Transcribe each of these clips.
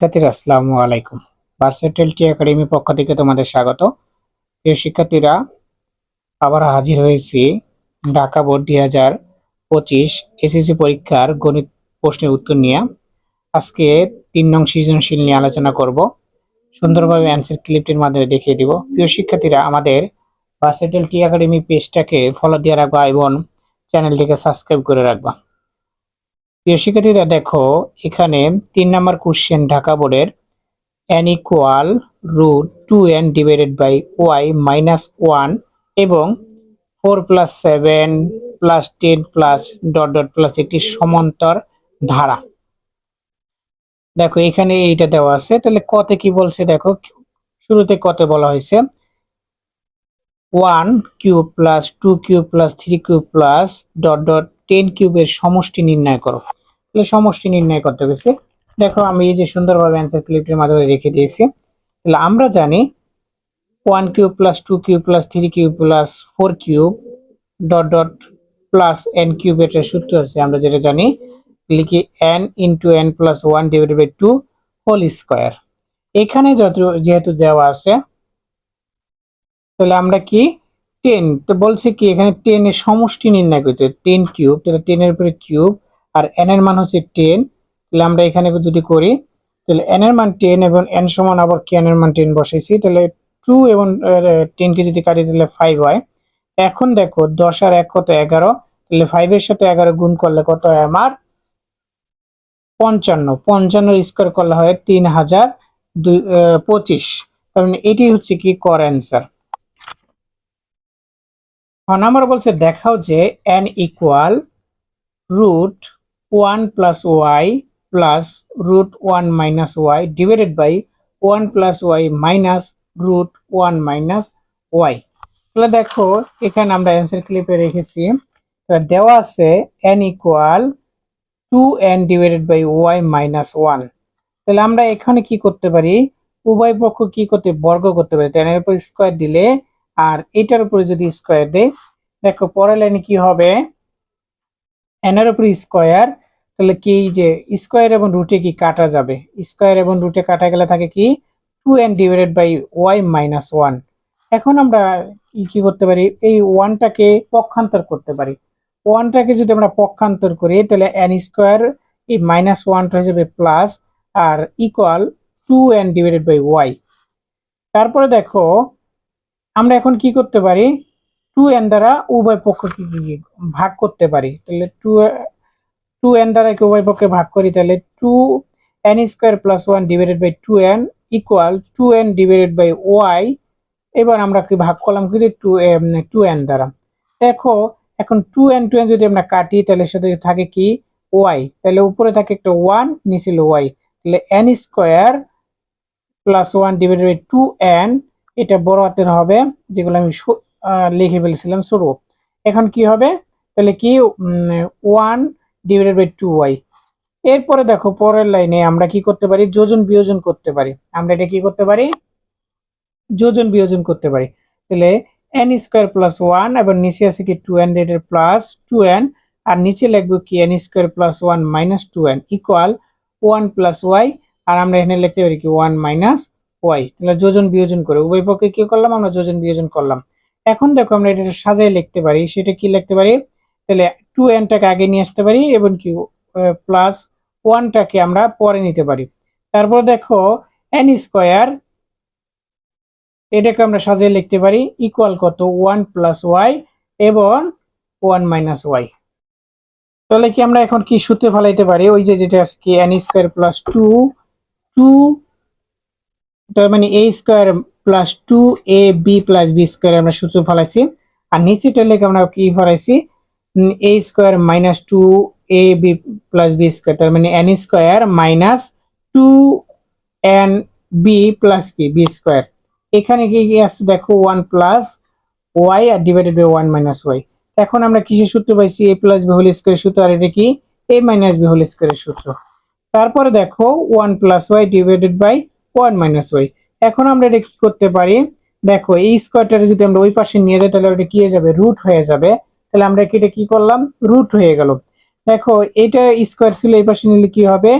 শিক্ষার্থীরা, আসসালামু আলাইকুম। ভার্সেটেল টি একাডেমি পক্ষ থেকে তোমাদের স্বাগত। প্রিয় শিক্ষার্থীরা, আবার হাজির হয়েছি ঢাকা বোর্ড দুই হাজার পঁচিশ এসএসসি পরীক্ষার গণিত প্রশ্নের উত্তর নিয়ে। আজকে তিন নং সৃজনশীল নিয়ে আলোচনা করব। সুন্দরভাবে অ্যান্সার ক্লিপটির মাধ্যমে দেখিয়ে দিব। প্রিয় শিক্ষার্থীরা, আমাদের ভার্সেটেল টি একাডেমি পেজটাকে ফলো দিয়ে রাখবা এবং চ্যানেলটিকে সাবস্ক্রাইব করে রাখবা। প্রিয় শিক্ষার্থীরা, দেখো, এখানে তিন নম্বর কোশ্চেন ঢাকা বোর্ডের N equal root two N divided by Y minus one এবং four plus seven plus ten plus dot dot plus একটি সমান্তর ধারা। দেখো, এখানে এইটা দেওয়া আছে। তাহলে কতে কি বলছে? দেখো, শুরুতে কতে বলা হয়েছে। One cube plus two cube plus three cube plus dot dot ten কিউবের সমষ্টি নির্ণয় করো। তাহলে সমষ্টি নির্ণয় করতে গেছে দেখো, আমি এই যে সুন্দরভাবে অ্যান্সার ক্লিপটির মাধ্যমে রেখে দিয়েছি। তাহলে আমরা জানি one cube plus two cube plus three cube plus four cube dot dot plus N cube এটার সূত্র আছে। আমরা যেটা জানি, লিখি N into N plus one divided by two whole square এখানে যত যেহেতু দেওয়া আছে তাহলে আমরা কি? টেন তো বলছে কি, এখানে টেন এর সমষ্টি নির্ণয় করতে টেন কিউব তাহলে টেন এর উপরে কিউব আর এন এর মান হচ্ছে টেন তাহলে আমরা এখানে যদি করি, তাহলে এন এর মান টেন এবং এন সমান আবার কে এন এর মান টেন বসাইছি? তাহলে টু এবং টেন কে যদি কাটি, তাহলে ফাইভ হয়। এখন দেখো, দশ আর এক কত এগারো? তাহলে ফাইভের সাথে এগারো গুণ করলে কত হয় আমার? পঞ্চান্ন। পঞ্চান্ন স্কোয়ার করলে হয় তিন হাজার দুই পঁচিশ। তার মানে এটি হচ্ছে কি কর অ্যান্সার নাম্বার বলছে, দেখাও যে N equal root one plus Y plus root one minus Y divided by one plus Y minus root one minus Y তাহলে দেখো, এখানে আমরা অ্যান্সার ক্লিপে রেখেছি। দেওয়া আছে N equal to N divided by Y minus one তাহলে আমরা এখানে কি করতে পারি? উভয় পক্ষ কি করতে, বর্গ করতে পারি। টেনের উপর স্কোয়ার দিলে আর এটার উপরে যদি স্কোয়ার দেয় দেখো পরের লাইনে কি হবে? এনের উপরে স্কোয়ার তাহলে কি যে স্কোয়ার এবং রুটে কি কাটা যাবে? স্কোয়ার এবং রুটে কাটা গেলে থাকে কি? Two N divided by Y minus one এখন আমরা কি করতে পারি? এই ওয়ানটাকে পক্ষান্তর করতে পারি। ওয়ানটাকে যদি আমরা পক্ষান্তর করি, তাহলে এন স্কোয়ার এই মাইনাস ওয়ানটা হয়ে যাবে plus R equal to N divided by Y তারপরে দেখো আমরা এখন কি করতে পারি? টু এন দ্বারা উভয় পক্ষকে ভাগ করতে পারি? তাহলে টু টু এন দ্বারা কি উভয় পক্ষে ভাগ করি, তাহলে two N square plus one divided by two N equal to N divided by Y এবার আমরা কি ভাগ করলাম কিন্তু টু টু এন দ্বারা। দেখো, এখন টু এন টু এন যদি আমরা কাটি, তাহলে সাথে থাকে কি? ওয়াই তাহলে উপরে থাকে একটা ওয়ান নিচে ওয়াই তাহলে N square plus one divided by two N এটা বড় হাতের হবে, যেগুলো আমি লিখে ফেলেছিলাম শুরু। এখন কি হবে? তাহলে কি one divided by two Y এরপরে দেখো, পরের লাইনে আমরা কি করতে পারি? যোজন বিয়োজন করতে পারি। আমরা এটা কি করতে পারি? যোজন বিয়োজন করতে পারি। তাহলে এন স্কোয়ার প্লাস ওয়ান এবং নিচে আছে কি টু এন রেটের প্লাস টু এন আর নিচে লিখব কি N square plus one minus two N equal one plus Y আর আমরা এখানে লিখতে পারি কি ওয়ান মাইনাস ওয়াই, তাহলে যোজন বিয়োজন করে। উভয় পক্ষে কি করলাম? আমরা যোজন বিয়োজন করলাম। এখন দেখো আমরা এটা সাজাই লিখতে পারি। সেটা কি লিখতে পারি? তাহলে টু এনটাকে আগে নিয়ে আসতে পারি এবং কি প্লাস ওয়ানটাকে আমরা পরে নিতে পারি। তারপর দেখো এন স্কোয়ার এটাকে আমরা সাজিয়ে লিখতে পারি ইকুয়াল কত? ওয়ান প্লাস ওয়াই এবং ওয়ান মাইনাস ওয়াই তাহলে কি আমরা এখন কি সূত্রে ফেলাইতে পারি? ওই যে যেটা কি N square plus two two তার মানে A square plus two A B plus B square আমরা সূত্র ফলাইছি। আর নিচেটা লেগে আমরা কি ফলাইছি? A square minus two A B plus B square তার মানে N square minus two N B plus কি? বি স্কোয়ার এখানে কি কি আছে? দেখো one plus Y R divided by one minus Y এখন আমরা কিসের সূত্র পাইছি? এ প্লাস বি হোল স্কোয়ারের সূত্র, আর এটা কি? এ মাইনাস বি হোল স্কোয়ারের সূত্র। তারপরে দেখো one plus Y divided by one minus Y. এখন আমরা এটা কি করতে পারি? দেখো, এই স্কোয়ারটা যদি আমরা ওই পাশে নিয়ে যাই, তাহলে ওটা কি হয়ে যাবে? রুট হয়ে যাবে। তাহলে আমরা কি এটা কি করলাম? রুট হয়ে গেল। দেখো, এটা স্কোয়ার ছিল, এই পাশে নিলে কি হবে?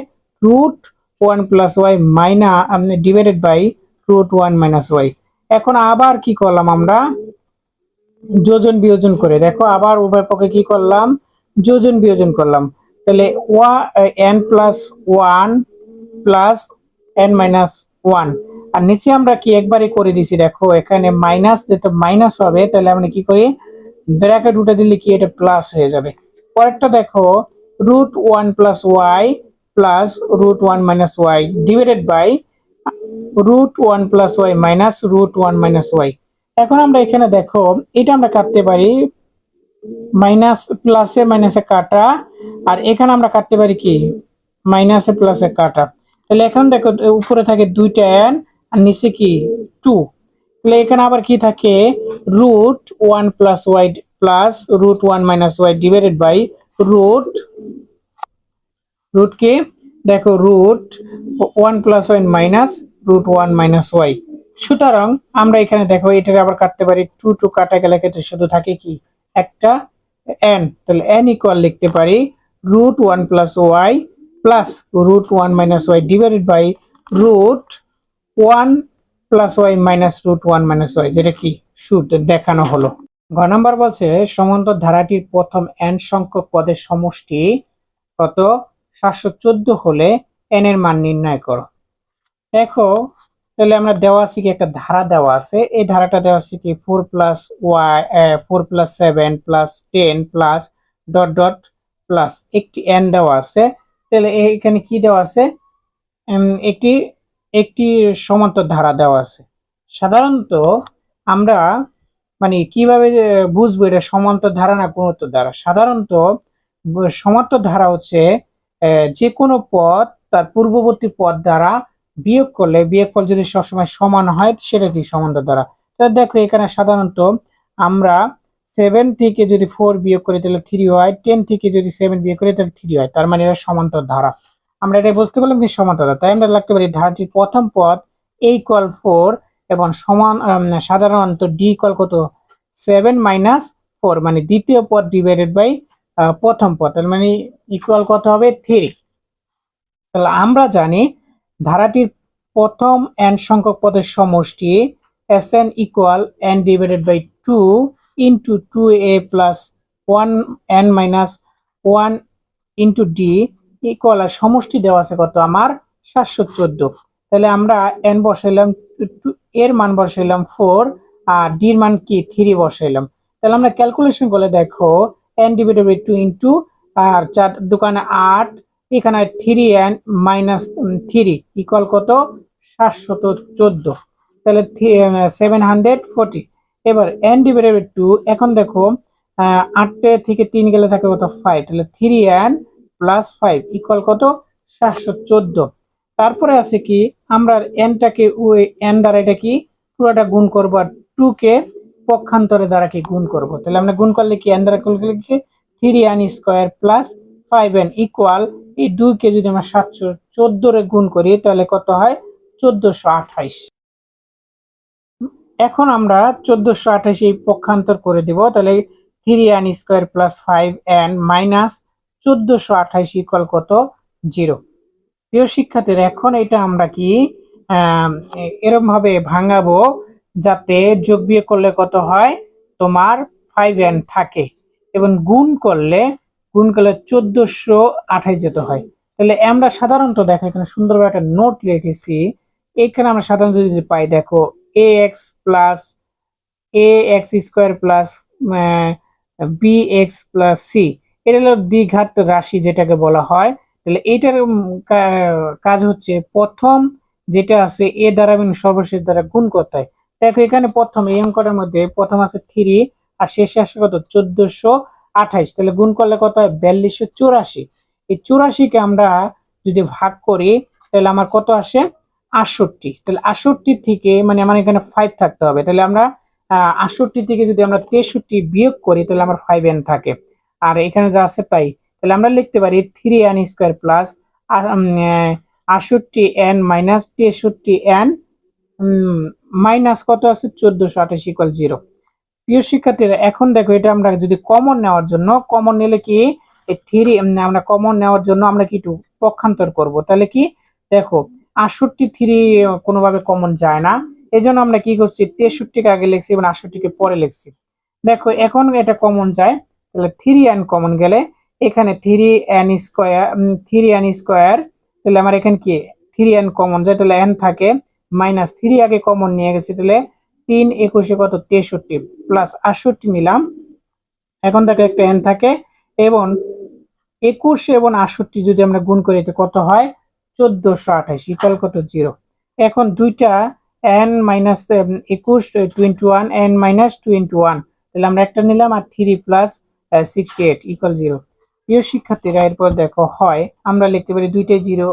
Root one plus Y minus divided by root one minus Y. এখন আবার কি করলাম আমরা? যোজন বিয়োজন করে। দেখো, আবার উভয় পক্ষে কি করলাম? যোজন বিয়োজন করলাম। তাহলে ওয়া N plus one plus N minus one আর নিচে আমরা কি একবারই করে দিছি, দেখো, এখানে মাইনাস যেটা মাইনাস হবে, তাহলে আমরা কি করি? ব্র্যাকেট উঠে দিলে কি এটা প্লাস হয়ে যাবে। পরেরটা দেখো root one plus Y plus root one minus Y divided by root one plus Y minus root one minus Y এখন আমরা এখানে দেখো, এটা আমরা কাটতে পারি মাইনাস প্লাসে মাইনাসে কাটা, আর এখানে আমরা কাটতে পারি কি? মাইনাসে প্লাসে কাটা। তাহলে এখন দেখো উপরে থাকে দুইটা এন আর নিচে কি? টু তাহলে এখানে আবার কি থাকে? Root one plus Y plus root one minus Y divided by root root কি? দেখো root one plus Y minus root one minus Y সুতরাং আমরা এখানে দেখো, এটাকে আবার কাটতে পারি। টু টু কাটা গেলে ক্ষেত্রে শুধু থাকে কি? একটা এন তাহলে এন ইকুয়াল লিখতে পারি root one plus Y plus root one minus Y divided by root one plus Y minus root one minus Y যেটা কি? সুদ দেখানো হলো। ঘ নাম্বার বলছে, সমান্তর ধারাটির প্রথম এন সংখ্যক পদের সমষ্টি কত? সাতশো চোদ্দ হলে এন এর মান নির্ণয় করো। দেখো, তাহলে আমরা দেওয়া আছে কি, একটা ধারা দেওয়া আছে। এই ধারাটা দেওয়া আছে কি four plus Y four plus seven plus ten plus dot dot plus একটি এন দেওয়া আছে। তাহলে এখানে কি দেওয়া আছে? একটি একটি সমান্তর ধারা দেওয়া আছে। সাধারণত আমরা মানে কীভাবে বুঝব এটা সমান্তর ধারা না গুণোত্তর ধারা? সাধারণত সমান্তর ধারা হচ্ছে যে কোনো পদ তার পূর্ববর্তী পদ দ্বারা বিয়োগ করলে বিয়োগফল যদি সবসময় সমান হয়, সেটা কি সমান্তর ধারা? তো দেখো এখানে সাধারণত আমরা সেভেন থেকে যদি ফোর বিয়োগ করি তাহলে থ্রি হয় টেন থেকে যদি সেভেন বিয়োগ করি তাহলে থ্রি হয়, তার মানে এটা সমান্তর ধারা। আমরা এটা বুঝতে পারলাম কি সমান্তর ধারা। তাই আমরা লিখতে পারি ধারাটির প্রথম পদ এই কল ফোর এবং সমান সাধারণত ডি কল কত? সেভেন মাইনাস ফোর মানে দ্বিতীয় পদ ডিভাইডেড বাই প্রথম পদ, তার মানে ইকুয়াল কত হবে? থ্রি তাহলে আমরা জানি ধারাটির প্রথম এন সংখ্যক পদের সমষ্টি S N equal N divided by two into two A plus one N minus one into D equal আর সমষ্টি দেওয়া আছে কত? আমার সাতশো চোদ্দ। তাহলে আমরা এন বসাইলাম, এর মান বসাইলাম ফোর আর ডির মান কি? থ্রি বসাইলাম। তাহলে আমরা ক্যালকুলেশন করলে দেখো এন ডিভাইডেড টু ইন্টু আর চার, দোকানে আট, এখানে three N minus three equal কত? সাতশত চোদ্দ। তাহলে সেভেন হান্ড্রেড ফোরটি এবার এন ডিভাইডেড টু এখন দেখো আটটে থেকে তিন গেলে থাকে কত ফাইভ তাহলে three N plus five equal কত? সাতশো চোদ্দ। তারপরে আছে কি, আমরা এনটাকে এন দ্বারা এটা কি, পুরোটা গুণ করব আর টু কে পক্ষান্তরে দ্বারা কি গুণ করব? তাহলে আমরা গুণ করলে কি এন দ্বারা করলে কি three N square plus five N equal এই দুইকে যদি আমরা সাতশো চোদ্দ রে গুণ করি, তাহলে কত হয়? চোদ্দশো আঠাইশ। এখন আমরা চোদ্দশো আঠাইশ এই পক্ষান্তর করে দিব। তাহলে three N square plus five N minus চোদ্দশো আঠাইশ ইকুয়াল কত? জিরো প্রিয় শিক্ষার্থীরা এখন এটা আমরা কি আম, এ- এরম ভাবে ভাঙাবো যাতে যোগ বিয়ে করলে কত হয়? তোমার ফাইভ এন থাকে। এবং গুণ করলে গুণ করলে চোদ্দশো আঠাইশ যেতে হয়। তাহলে আমরা সাধারণত দেখো এখানে সুন্দরভাবে একটা নোট রেখেছি এখানে আমরা সাধারণত যদি পাই দেখো A X plus A X square plus B X plus C এটা হলো দ্বিঘাত রাশি যেটাকে বলা হয়। তাহলে কা- কাজ হচ্ছে প্রথম যেটা আছে এ দ্বারা এবং সর্বশেষ দ্বারা গুণ করতে হয়। দেখো এখানে প্রথম এই অঙ্কটার মধ্যে প্রথম আছে থ্রি আর শেষে আসে কত? চোদ্দশো আঠাইশ। তাহলে গুণ করলে কত হয়? বিয়াল্লিশশো চুরাশি। এই চুরাশিকে আমরা যদি ভাগ করি, তাহলে আমার কত আসে? আটষট্টি। তাহলে আটষট্টি থেকে মানে আমার এখানে ফাইভ থাকতে হবে। তাহলে আমরা আটষট্টি থেকে যদি আমরা তেষট্টি বিয়োগ করি, তাহলে আমার ফাইভ এন থাকে। আর এখানে যা আছে তাই। তাহলে আমরা লিখতে পারি থ্রি এন স্কোয়ার প্লাস আটষট্টি এন মাইনাস তেষট্টি এন মাইনাস কত আছে? চোদ্দশো আঠাশ ইকুয়াল জিরো প্রিয় শিক্ষার্থীরা, এখন দেখো এটা আমরা যদি কমন নেওয়ার জন্য কমন নিলে কি? থ্রি আমরা কমন নেওয়ার জন্য আমরা কি একটু পক্ষান্তর করব। তাহলে কি? দেখো আটষট্টি থ্রি কোনোভাবে কমন যায় না। এই জন্য আমরা কি করছি? তেষট্টিকে আগে লিখছি এবং আটষট্টিকে পরে লিখছি। দেখো, এখন এটা কমন যায়। তাহলে থ্রি এন কমন গেলে এখানে three N square three N square তাহলে আমার এখানে কি? থ্রি এন কমন যায়। তাহলে এন থাকে মাইনাস থ্রি আগে কমন নিয়ে গেছে। তাহলে তিন একুশে কত? তেষট্টি প্লাস আটষট্টি নিলাম। এখন থাকে একটা এন থাকে এবং একুশ এবং আটষট্টি যদি আমরা গুণ করি, এটা কত হয়? চোদ্দশো আঠাশ, ইকুয়াল কত জিরো? এখন দুইটা এন মাইনাস একুশ twenty one N minus twenty one তাহলে আমরা একটা নিলাম আর three plus sixty eight equal zero প্রিয় শিক্ষার্থীরা, এরপর দেখো, হয়, আমরা লিখতে পারি দুইটাই জিরো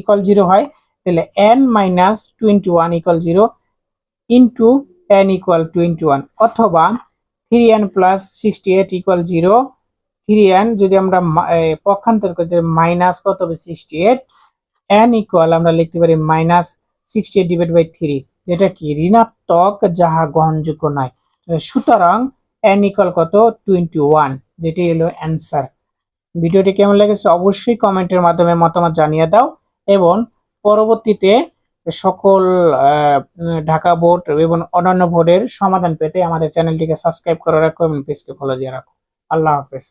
ইকুয়াল জিরো হয়, তাহলে N minus twenty one equal zero into N equal twenty one অথবা three N plus sixty eight equal zero three N যদি আমরা পক্ষান্তর করি মাইনাস কত হবে? সিক্সটি এইট এন ইকুয়াল আমরা লিখতে পারি minus sixty eight divide by three যেটা কি? ঋণাত্মক, যাহা গ্রহণযোগ্য নয়। সুতরাং এন ইকুয়াল কত? টোয়েন্টি ওয়ান যেটি হলো অ্যান্সার ভিডিওটি কেমন লেগেছে? অবশ্যই কমেন্টের মাধ্যমে মতামত জানিয়ে দাও এবং পরবর্তীতে সকল ঢাকা বোর্ড এবং অন্যান্য বোর্ডের সমাধান পেতে আমাদের চ্যানেলটিকে সাবস্ক্রাইব করে রাখো এবং পেজকে ফলো দিয়ে রাখো। আল্লাহ হাফেজ।